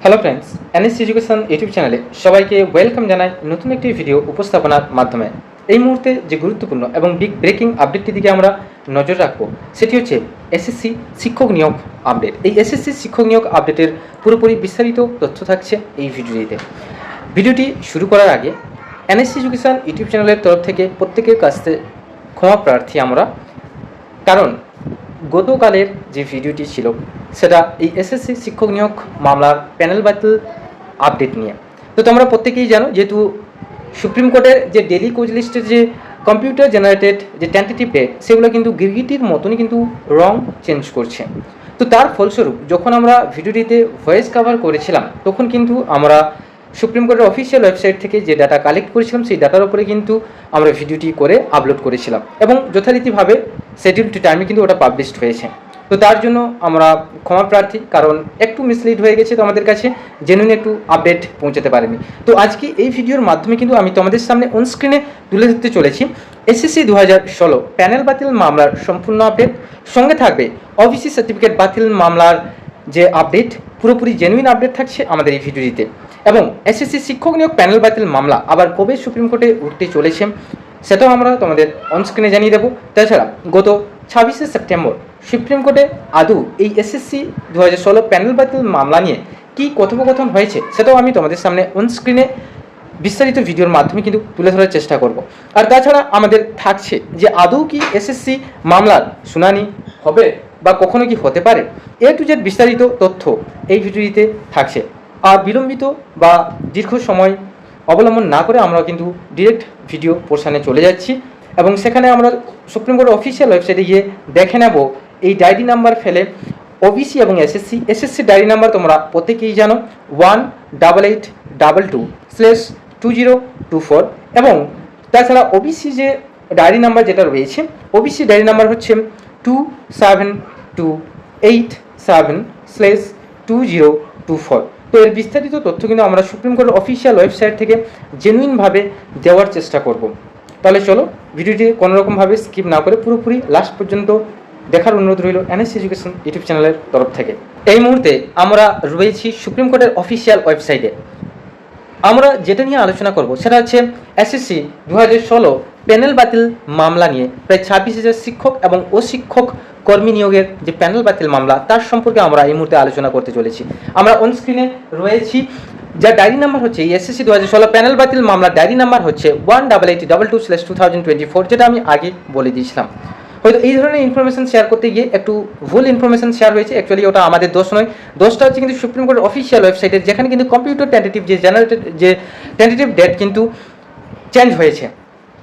Hello friends NS education YouTube চ্যানেলে সবাইকে welcome জানাই নতুন একটি ভিডিও উপস্থাপনার মাধ্যমে। এই মুহূর্তে যে গুরুত্বপূর্ণ এবং বিগ ব্রেকিং আপডেটটি দিকে আমরা নজর রাখব, সেটি হচ্ছে এসএসসি শিক্ষক নিয়োগ আপডেট এই এসএসসি শিক্ষক নিয়োগ আপডেটের পুরোপুরি বিস্তারিত তথ্য থাকছে এই ভিডিওটিতে ভিডিওটি শুরু করার আগে এনএসসি এডুকেশন ইউটিউব চ্যানেলের তরফ থেকে প্রত্যেকের কাছ ক্ষমা প্রার্থী আমরা। কারণ গতকালের যে ভিডিওটি ছিল, সেটা এই এসএসসি শিক্ষক নিয়োগ মামলার প্যানেল বাতিল আপডেট নিয়ে। তো তোমরা প্রত্যেকেই জানো, যেহেতু সুপ্রিম কোর্টের যে ডেলি কোচ লিস্টের যে কম্পিউটার জেনারেটেড যে টেন্টেটিভ ডেট সেগুলো কিন্তু গিরগিটির মতনই কিন্তু রং চেঞ্জ করছে। তো তার ফলস্বরূপ, যখন আমরা ভিডিওটিতে ভয়েস কভার করেছিলাম, তখন কিন্তু আমরা সুপ্রিম কোর্টের অফিসিয়াল ওয়েবসাইট থেকে যে ডাটা কালেক্ট করেছিলাম, সেই ডাটার উপরে কিন্তু আমরা ভিডিওটি করে আপলোড করেছিলাম। এবং যথারীতিভাবে শিডিউলড টাইমে কিন্তু ওটা পাবলিশড হয়েছে। তো তার জন্য আমরা ক্ষমা প্রার্থী, কারণ একটু মিসলিড হয়ে গেছে তো আমাদের কাছে জেনুইন একটু আপডেট পৌঁছাতে পারেনি। তো আজকে এই ভিডিওর মাধ্যমে কিন্তু আমি তোমাদের সামনে অনস্ক্রিনে তুলে ধরতে চলেছি। এসএসসি দু হাজার ষোলো প্যানেল বাতিল মামলার সম্পূর্ণ আপডেট সঙ্গে থাকবে ওবিসি সার্টিফিকেট বাতিল মামলার যে আপডেট পুরোপুরি জেনুইন আপডেট থাকছে আমাদের এই ভিডিওটিতে। এবং এসএসসি শিক্ষক নিয়োগ প্যানেল বাতিল মামলা আবার কবে সুপ্রিম কোর্টে উঠতে চলেছে সেটাও আমরা তোমাদের অনস্ক্রিনে জানিয়ে দেবো। তাছাড়া গত ছাব্বিশে সেপ্টেম্বর সুপ্রিম কোর্টে আদৌ এই এসএসসি দু হাজার ষোলো প্যানেল বাতিল মামলা নিয়ে কী কথোপকথন হয়েছে, সেটাও আমি তোমাদের সামনে অনস্ক্রিনে বিস্তারিত ভিডিওর মাধ্যমে কিন্তু তুলে ধরার চেষ্টা করব। আর তাছাড়া আমাদের থাকছে যে আদৌ কি এসএসসি মামলার শুনানি হবে বা কখনো কি হতে পারে, এ টু জেড বিস্তারিত তথ্য এই ভিডিওটিতে থাকছে। আর বিলম্বিত বা দীর্ঘ সময় অবলম্বন না করে আমরা কিন্তু ডিরেক্ট ভিডিও পোর্শানে চলে যাচ্ছি এবং সেখানে আমরা সুপ্রিম কোর্টের অফিসিয়াল ওয়েবসাইটে গিয়ে দেখে নেব এই ডায়েরি নাম্বার ফেলে ওবিসি এবং এসএসসি এসএসসি ডায়েরি নাম্বার তোমরা প্রত্যেকেই জানো one double eight double two slash two zero two four এবং তাছাড়া ওবিসি যে ডায়েরি নাম্বার যেটা রয়েছে ওবিসি ডায়েরি নাম্বার হচ্ছে two seven two eight seven slash two zero two four তো এর বিস্তারিত তথ্য কিন্তু আমরা সুপ্রিম কোর্টের অফিসিয়াল ওয়েবসাইট থেকে জেনুইনভাবে দেওয়ার চেষ্টা করব। তাহলে চলো, ভিডিওটি কোনোরকমভাবে স্কিপ না করে পুরোপুরি লাস্ট পর্যন্ত দেখার অনুরোধ রইল এনএস এডুকেশন ইউটিউব চ্যানেলের তরফ থেকে। এই মুহূর্তে আমরা রয়েছি সুপ্রিম কোর্টের অফিসিয়াল ওয়েবসাইটে আমরা যেটা নিয়ে আলোচনা করব সেটা হচ্ছে এসএসসি দু হাজার ষোলো প্যানেল বাতিল মামলা নিয়ে প্রায় ছাব্বিশ হাজার শিক্ষক এবং অশিক্ষক কর্মী নিয়োগের যে প্যানেল বাতিল মামলা, তার সম্পর্কে আমরা এই মুহূর্তে আলোচনা করতে চলেছি। আমরা অন স্ক্রিনে রয়েছি। যার ডায়েরি নাম্বার হচ্ছে এসএসসি দু হাজার ষোলো, প্যানেল বাতিল মামলার ডায়েরি নাম্বার হচ্ছে one double eight double two slash two thousand twenty four যেটা আমি আগে বলে দিয়েছিলাম। হয়তো এই ধরনের ইনফরমেশন শেয়ার করতে গিয়ে একটু ভুল ইনফরমেশন শেয়ার হয়েছে। অ্যাকচুয়ালি ওটা আমাদের দোষ নয়। দোষটা হচ্ছে কিন্তু সুপ্রিম কোর্টের অফিসিয়াল ওয়েবসাইটের যেখানে কিন্তু কম্পিউটার টেন্টেটিভ যে জেনারেটেড যে টেন্টেটিভ ডেট কিন্তু চেঞ্জ হয়েছে।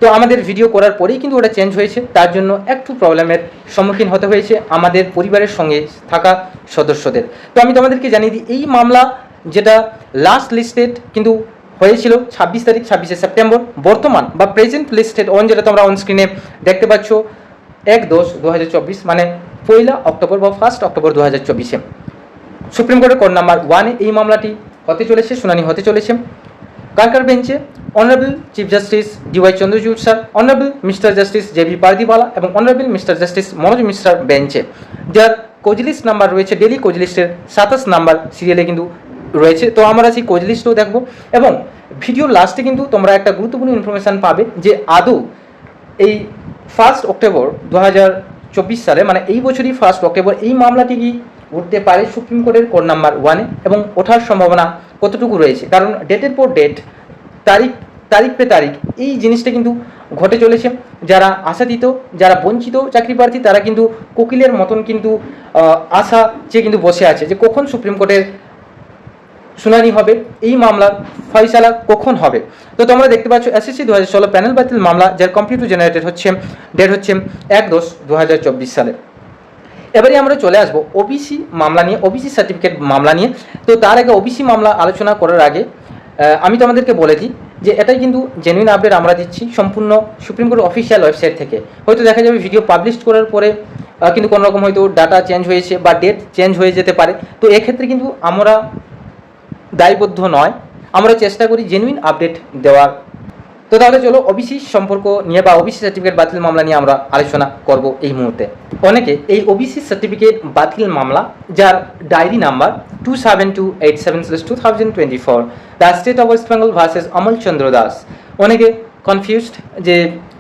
তো আমাদের ভিডিও করার পরেই কিন্তু ওটা চেঞ্জ হয়েছে। তার জন্য একটু প্রবলেমের সম্মুখীন হতে হয়েছে আমাদের পরিবারের সঙ্গে থাকা সদস্যদের। তো আমি তোমাদেরকে জানিয়ে দিই, এই মামলা যেটা লাস্ট লিস্টেড কিন্তু হয়েছিল ছাব্বিশ তারিখ, ছাব্বিশে সেপ্টেম্বর, বর্তমান বা প্রেজেন্ট লিস্টেড অন যেটা তোমরা অন স্ক্রিনে দেখতে পাচ্ছ, এক দশ দু মানে পয়লা অক্টোবর বা ফার্স্ট অক্টোবর দু হাজার সুপ্রিম কোর্টের কোর্ট নাম্বার ওয়ানে এই মামলাটি হতে চলেছে, শুনানি হতে চলেছে। কারকার বেঞ্চে honourable chief justice DY Chandrachud sir honourable mister justice J B Pardiwala এবং অনারেবল মিস্টার জাস্টিস মনোজ মিশ্রার বেঞ্চে যার কোজলিস্ট নাম্বার রয়েছে ডেলি কোজলিস্টের সাতাশ নাম্বার সিরিয়ালে কিন্তু রয়েছে। তো আমরা সেই কোজলিস্টও দেখব এবং ভিডিওর লাস্টে কিন্তু তোমরা একটা গুরুত্বপূর্ণ ইনফরমেশান পাবে যে আদৌ এই ফার্স্ট অক্টোবর দু হাজার চব্বিশ সালে মানে এই বছরই ফার্স্ট অক্টোবর এই মামলাটি কি উঠতে পারে সুপ্রিম কোর্টের কোর্ট নাম্বার ওয়ানে এবং ওঠার সম্ভাবনা কতটুকু রয়েছে। কারণ ডেটের পর ডেট, তারিখ তারিখ পে তারিখ, এই জিনিসটা কিন্তু ঘটে চলেছে। যারা আশাতীত, যারা বঞ্চিত চাকরি প্রার্থী, তারা কিন্তু কোকিলের মতন কিন্তু আশা চেয়ে কিন্তু বসে আছে যে কখন সুপ্রিম কোর্টের শুনানি হবে, এই মামলার ফয়সালা কখন হবে। তো তোমরা দেখতে পাচ্ছ এসএসসি দু হাজার ষোলো প্যানেল বাতিল মামলা, যার কম্পিউটার জেনারেটেড হচ্ছে ডেট হচ্ছে এক দশ দু সালে। এবারে আমরা চলে আসব ওবিসি মামলা নিয়ে ওবিসি সার্টিফিকেট মামলা নিয়ে। তো তার আগে ওবিসি মামলা আলোচনা করার আগে আমি তোমাদেরকে বলে দিই যে এটাই কিন্তু জেনুইন আপডেট আমরা দিচ্ছি সম্পূর্ণ সুপ্রিম কোর্ট অফিসিয়াল ওয়েবসাইট থেকে। হয়তো দেখা যাবে ভিডিও পাবলিশ করার পরে কিন্তু কোনো রকম হয়তো ডাটা চেঞ্জ হয়েছে বা ডেট চেঞ্জ হয়ে যেতে পারে। তো এক্ষেত্রে কিন্তু আমরা দায়বদ্ধ নয়। আমরা চেষ্টা করি জেনুইন আপডেট দেওয়ার তো তাহলে চলো ওবিসি সম্পর্ক নিয়ে বা ওবিসি সার্টিফিকেট বাতিল মামলা নিয়ে আমরা আলোচনা করব এই মুহূর্তে। অনেকে এই ওবিসি সার্টিফিকেট বাতিল মামলা, যার diary number two seven two eight seven two thousand twenty four the state of West Bengal versus Amal Chandra Das অনেকে কনফিউজড যে,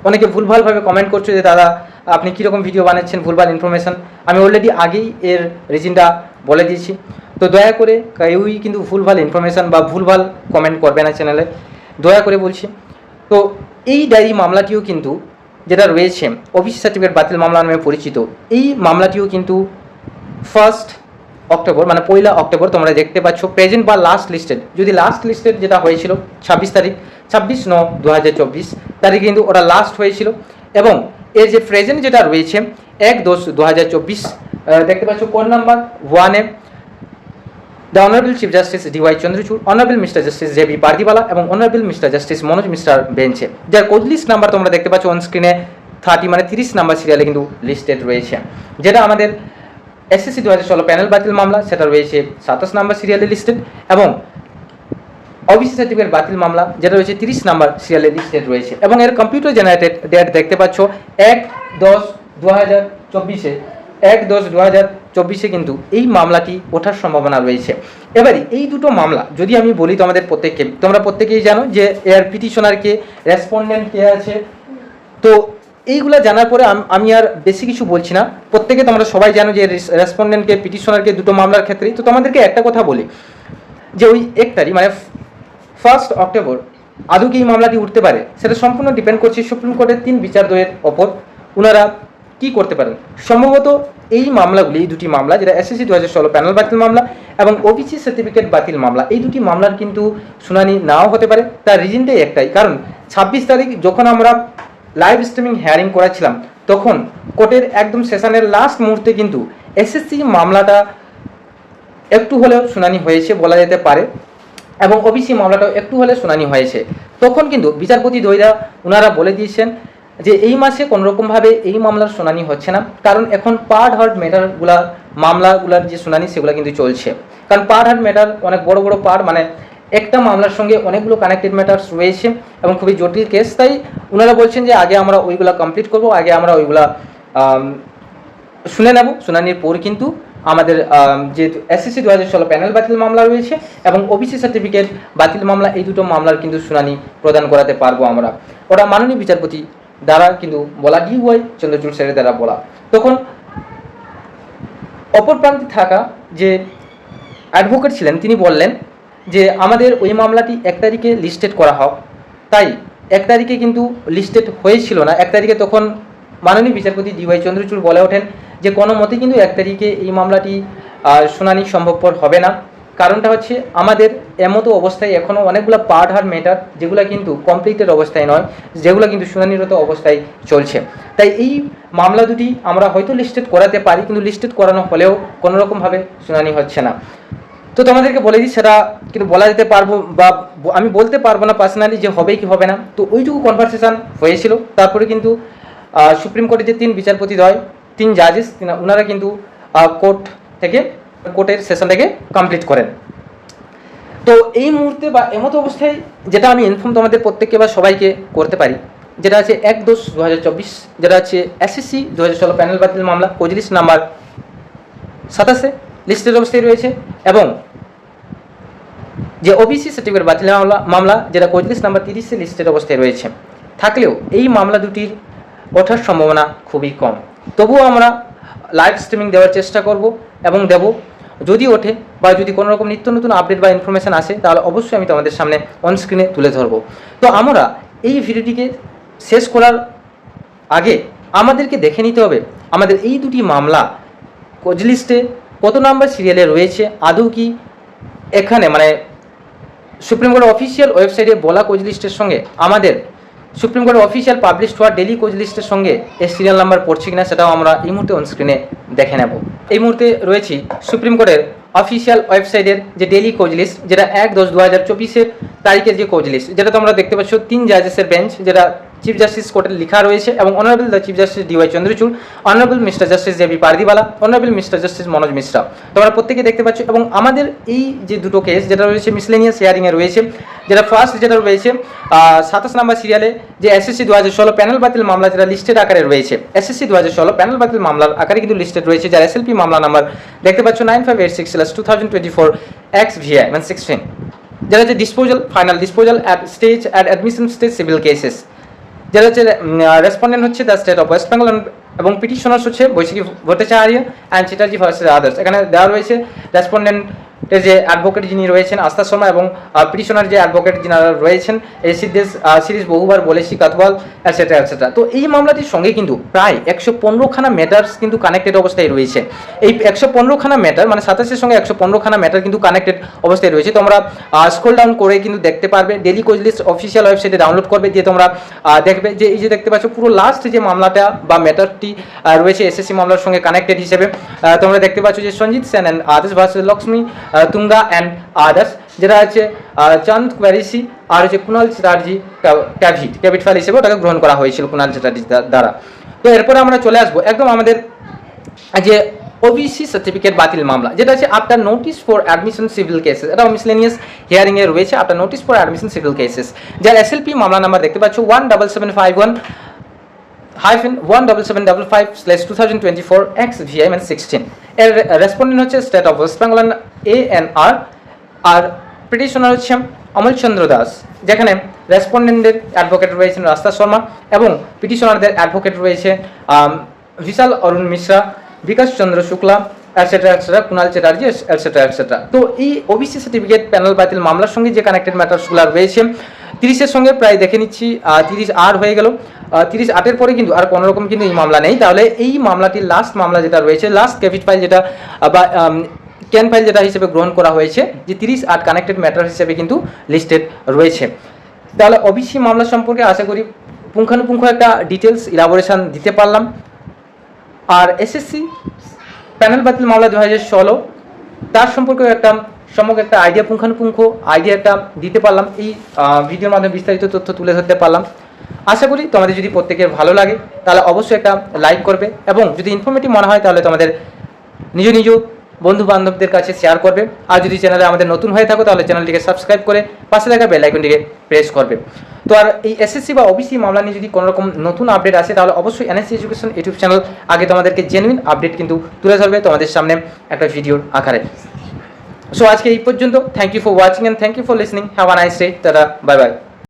অনেকে ভুলভালভাবে কমেন্ট করছ যে, দাদা, আপনি কীরকম ভিডিও বানাচ্ছেন? ভুলভাল ইনফরমেশন আমি অলরেডি আগেই এর রিজনটা বলে দিয়েছি। তো দয়া করে কেউই কিন্তু ভুলভাল ইনফরমেশন বা ভুলভাল কমেন্ট করবে না চ্যানেলে দয়া করে বলছি তো এই ডায়েরি মামলাটিও কিন্তু যেটা রয়েছে অফিস সার্টিফিকেট বাতিল মামলা নামে পরিচিত, এই মামলাটিও কিন্তু ফার্স্ট অক্টোবর মানে পয়লা অক্টোবর তোমরা দেখতে পাচ্ছ প্রেজেন্ট বা লাস্ট লিস্টেড যদি লাস্ট লিস্টেড যেটা হয়েছিল ছাব্বিশ তারিখ, ছাব্বিশ ন দু হাজার চব্বিশ, তারিখে কিন্তু ওটা লাস্ট হয়েছিল। এবং এর যে প্রেজেন্ট যেটা রয়েছে, এক দশ দু হাজার চব্বিশ দেখতে পাচ্ছ কোন নাম্বার ওয়ানে the honourable chief justice DY Chandrachud honourable mister justice J B Pardiwala এবং honourable mister justice Manoj mister বেঞ্চে যার লিস্ট নাম্বার তোমরা দেখতে পাচ্ছ অন স্ক্রিনে থার্টি মানে তিরিশ নাম্বার সিরিয়ালে কিন্তু লিস্টেড রয়েছে। যেটা আমাদের এসএসসি দু হাজার ষোলো প্যানেল বাতিল মামলা, সেটা রয়েছে সাতাশ নাম্বার সিরিয়ালে লিস্টেড এবং ওবিসি সার্টিফিকেট বাতিল মামলা, যেটা রয়েছে তিরিশ নাম্বার সিরিয়ালে লিস্টেড রয়েছে। এবং এর কম্পিউটার জেনারেটেড ডেট দেখতে পাচ্ছ এক দশ দু হাজার চব্বিশে। এক দশ দু হাজার চব্বিশে কিন্তু এই মামলাটি ওঠার সম্ভাবনা রয়েছে। এবারে এই দুটো মামলা, যদি আমি বলি তোমাদের প্রত্যেককে, তোমরা প্রত্যেকেই জানো যে এর পিটিশনার কে রেসপন্ডেন্ট কে আছে। তো এইগুলা জানার পরে আমি আর বেশি কিছু বলছি না। প্রত্যেকে তোমরা সবাই জানো যে রেসপন্ডেন্টকে পিটিশনারকে দুটো মামলার ক্ষেত্রেই তো তোমাদেরকে একটা কথা বলি, যে ওই এক তারিখ মানে ফার্স্ট অক্টোবর আদৌ কি এই মামলাটি উঠতে পারে? সেটা সম্পূর্ণ ডিপেন্ড করছে সুপ্রিম কোর্টের তিন বিচারদ্বয়ের ওপর। ওনারা কি করতে পারেন? সম্ভবত এই মামলাগুলি, এই দুটি মামলা, যেটা এসএসসি দু হাজার ষোলো প্যানেল বাতিল মামলা এবং ওবিসি সার্টিফিকেট বাতিল মামলা, এই দুটি মামলার কিন্তু শুনানি নাও হতে পারে। তার রিজনটাই একটাই। কারণ ছাব্বিশ তারিখ যখন আমরা লাইভ স্ট্রিমিং হেয়ারিং করেছিলাম তখন কোর্টের একদম সেশনের লাস্ট মুহূর্তে কিন্তু এসএসসি মামলাটা একটু হলেও শুনানি হয়েছে বলা যেতে পারে এবং ওবিসি মামলাটাও একটু হলে শুনানি হয়েছে। তখন কিন্তু বিচারপতি দৈরা ওনারা বলে দিয়েছেন যে এই মাসে কোনোরকমভাবে এই মামলার শুনানি হচ্ছে না। কারণ এখন পার্ট হার্ট ম্যাটারগুলা মামলাগুলার যে শুনানি সেগুলো কিন্তু চলছে। কারণ পার্ট হার্ট ম্যাটার অনেক বড় বড় পার্ট মানে একটা মামলার সঙ্গে অনেকগুলো কানেক্টেড ম্যাটার্স রয়েছে এবং খুবই জটিল কেস তাই ওনারা বলছেন যে আগে আমরা ওইগুলা কমপ্লিট করব আগে আমরা ওইগুলা শুনে নেব। শুনানির পর কিন্তু আমাদের আম, যে এসএসসি দু হাজার ষোলো প্যানেল বাতিল মামলা রয়েছে এবং ওবিসি সার্টিফিকেট বাতিল মামলা এই দুটো মামলার কিন্তু শুনানি প্রদান করাতে পারব আমরা। ওটা মাননীয় বিচারপতি দ্বারা কিন্তু বলা ডিওয়াই চন্দ্রচূড় স্যারের দ্বারা বলা। তখন অপর প্রান্তে থাকা যে অ্যাডভোকেট ছিলেন, তিনি বললেন যে আমাদের ওই মামলাটি এক তারিখে লিস্টেড করা হোক। তাই এক তারিখে কিন্তু লিস্টেড হয়েছিল না। এক তারিখে তখন মাননীয় বিচারপতি ডিওয়াই চন্দ্রচূড় বলে ওঠেন যে কোনো মতে কিন্তু এক তারিখে এই মামলাটি শুনানি সম্ভবপর হবে না। কারণটা হচ্ছে আমাদের এমতো অবস্থায় এখনও অনেকগুলো পার্ট হার ম্যাটার যেগুলো কিন্তু কমপ্লিটেড অবস্থায় নয়, যেগুলো কিন্তু শুনানিরত অবস্থায় চলছে। তাই এই মামলা দুটি আমরা হয়তো লিস্টেড করাতে পারি, কিন্তু লিস্টেড করানো হলেও কোনোরকমভাবে শুনানি হচ্ছে না। তো তোমাদেরকে বলে দিই, সেটা কিন্তু বলা যেতে পারব বা আমি বলতে পারব না পার্সোনালি যে হবে কি হবে না। তো ওইটুকু কনভারসেশন হয়েছিল। তারপরে কিন্তু সুপ্রিম কোর্টের যে তিন বিচারপতি দ্বয় তিন জাজেস ওনারা কিন্তু কোর্ট থেকে কোর্টের সেশনটাকে কমপ্লিট করেন। তো এই মুহূর্তে বা এমতো অবস্থায় যেটা আমি ইনফর্ম তোমাদের প্রত্যেককে বা সবাইকে করতে পারি, যেটা আছে এক দশ দু যেটা আছে এসএসসি দু হাজার ষোলো প্যানেল বাতিল মামলা, পঁয়ত্রিশ নাম্বার সাতাশে লিস্টের অবস্থায় রয়েছে এবং যে ওবিসি সার্টিফিকেট বাতিল মামলা মামলা, যেটা পঁয়ত্রিশ নাম্বার তিরিশে লিস্টের অবস্থায় রয়েছে। থাকলেও এই মামলা দুটির ওঠার সম্ভাবনা খুবই কম। তবুও আমরা লাইভ স্ট্রিমিং দেওয়ার চেষ্টা করব। এবং দেব। যদি ওঠে বা যদি কোনো রকম নিত্য নতুন আপডেট বা ইনফরমেশান আসে, তাহলে অবশ্যই আমি তোমাদের সামনে অন স্ক্রিনে তুলে ধরবো। তো আমরা এই ভিডিওটিকে শেষ করার আগে আমাদেরকে দেখে নিতে হবে, আমাদের এই দুটি মামলা কোজ লিস্টে কত নাম্বার সিরিয়ালে রয়েছে, আদৌ কি এখানে মানে সুপ্রিম কোর্ট অফিসিয়াল ওয়েবসাইটে বলা কোচ লিস্টের সঙ্গে আমাদের সুপ্রিম কোর্টের অফিসিয়াল পাবলিশ হওয়া ডেলি কোচ লিস্টের সঙ্গে এর সিরিয়াল নাম্বার পড়ছে কিনা সেটাও আমরা এই মুহূর্তে অনস্ক্রিনে দেখে নেব। এই মুহূর্তে রয়েছি সুপ্রিম কোর্টের অফিসিয়াল ওয়েবসাইটের যে ডেলি কোচ লিস্ট যেটা এক দশ দু হাজার চব্বিশের তারিখের যে কোচ লিস্ট যেটা তোমরা দেখতে পাচ্ছ তিন জাজেসের বেঞ্চ যেটা চিফ জাস্টিস কোর্টে লেখা রয়েছে এবং honourable the chief justice DY Chandrachud honourable mister justice J B Pardiwala honourable mister justice Manoj Mishra তোমরা প্রত্যেকে দেখতে পাচ্ছ এবং আমাদের এই যে দুটো কেস যেটা রয়েছে মিসলেনিয়াস হিয়ারিংয়ে রয়েছে, যেটা ফার্স্ট যেটা রয়েছে সাতাশ নাম্বার সিরিয়ালে যে এসএসসি দু হাজার ষোলো প্যানেল বাতিল মামলা যেটা লিস্টেড আকারে রয়েছে। এসএসসি দু হাজার ষোলো প্যানেল বাতিল মামলার আকারে কিন্তু লিস্টেড রয়েছে, যার এসএলপি মামলা নাম্বার দেখতে পাচ্ছ nine five eight six two thousand twenty four X VI মানে সিক্সটিন যেটা হচ্ছে disposal final disposal at stage at admission stage civil cases যেটা হচ্ছে রেসপন্ডেন্ট হচ্ছে the state of West Bengal এবং পিটিশনার্স হচ্ছে Baishakhi Bhattacharya and Chatterjee versus others এখানে দেওয়া রয়েছে রেসপন্ডেন্টের যে অ্যাডভোকেট যিনি রয়েছেন আস্থা শর্মা এবং পিটিশনার যে অ্যাডভোকেট যিনারা রয়েছেন, এই সিরিজ সিরিজ বহুবার বলেছি কাতওয়াল অ্যাটসেট্রা অ্যাটসেট্রা তো এই মামলাটির সঙ্গে কিন্তু প্রায় একশো পনেরোখানা ম্যাটার্স কিন্তু কানেক্টেড অবস্থায় রয়েছে। এই একশো পনেরোখানা ম্যাটার মানে সাতাশের সঙ্গে একশো পনেরোখানা ম্যাটার কিন্তু কানেক্টেড অবস্থায় রয়েছে। তোমরা স্ক্রল ডাউন করে কিন্তু দেখতে পারবে ডেলি কোচ লিস্ট অফিসিয়াল ওয়েবসাইটে ডাউনলোড করবে, দিয়ে তোমরা দেখবে যে এই যে দেখতে পাচ্ছ, পুরো লাস্ট যে মামলাটা বা ম্যাটারটি রয়েছে এসএসসি মামলার সঙ্গে কানেক্টেড হিসেবে। তোমরা দেখতে পাচ্ছ যে Sanjit Sen and others versus Lakshmi Tunga and others যেটা আহ, চাঁদ কোয়ারিসি আর হচ্ছে Kunal Chatterjee caveat. Caveat file হিসেবে ওটাকে গ্রহণ করা হয়েছিল কুণাল চ্যাটার্জি দ্বারা। তো এরপরে আমরা চলে আসব একদম আমাদের যে ওবিসি সার্টিফিকেট বাতিল মামলা যেটা আছে after notice for admission civil cases এটা মিসলেনিয়াস হিয়ারিং এ রয়েছে after notice for admission civil cases যার এসএলপি মামলা নাম্বার দেখতে পাচ্ছ one double seven five one hyphen one double seven double five slash two thousand twenty four X VI মানে sixteen এর respondent হচ্ছে state of West Bengal A N R R petitioner হচ্ছে অমল চন্দ্র দাস, যেখানে রেসপন্ডেন্টদের advocate রয়েছেন রাস্তা শর্মা এবং পিটিশনারদের অ্যাডভোকেট রয়েছে Vishal Arun Mishra, Bikash Chandra Shukla etcetera etcetera Kunal Chatterjee etcetera etcetera তো এই ওবিসি সার্টিফিকেট প্যানেল বাতিল মামলার সঙ্গে যে কানেক্টেড ম্যাটার্সগুলো রয়েছে তিরিশের সঙ্গে প্রায় দেখে নিচ্ছি তিরিশ আর হয়ে গেল। তিরিশ আটের পরে কিন্তু আর কোনো রকম কিন্তু এই মামলা নেই। তাহলে এই মামলাটির লাস্ট মামলা যেটা রয়েছে লাস্ট ক্যাপিট ফাইল যেটা বা ক্যান ফাইল যেটা হিসেবে গ্রহণ করা হয়েছে, যে তিরিশ আট কানেক্টেড ম্যাটার হিসেবে কিন্তু লিস্টেড রয়েছে। তাহলে ওবিসি মামলা সম্পর্কে আশা করি পুঙ্খানুপুঙ্খ একটা ডিটেলস ইলাবোরেশন দিতে পারলাম। আর এসএসসি প্যানেল বাতিল মামলা দু হাজার ষোলো, তার সম্পর্কেও একটা সমগ্র একটা আইডিয়া পুঙ্খানুপুঙ্খ আইডিয়া একটা দিতে পারলাম। এই ভিডিওর মাধ্যমে বিস্তারিত তথ্য তুলে ধরতে পারলাম। আশা করি তোমাদের যদি প্রত্যেকের ভালো লাগে, তাহলে অবশ্যই একটা লাইক করবে এবং যদি ইনফরমেটিভ মনে হয়, তাহলে তোমাদের নিজ নিজ বন্ধু বান্ধবদের কাছে শেয়ার করবে। আর যদি চ্যানেলে আমাদের নতুন হয়ে থাকো, তাহলে চ্যানেলটিকে সাবস্ক্রাইব করে পাশে থাকা বেল আইকনটিকে প্রেস করবে। তো আর এই এসএসসি বা ওবিসি মামলা নিয়ে যদি কোনো রকম নতুন আপডেট আসে, তাহলে অবশ্যই এনএসসি এডুকেশন ইউটিউব চ্যানেল আগে তোমাদেরকে জেনুইন আপডেট কিন্তু তুলে ধরবে তোমাদের সামনে একটা ভিডিওর আকারে। সো আজকে এই পর্যন্ত thank you for watching and thank you for listening have a nice day tata bye bye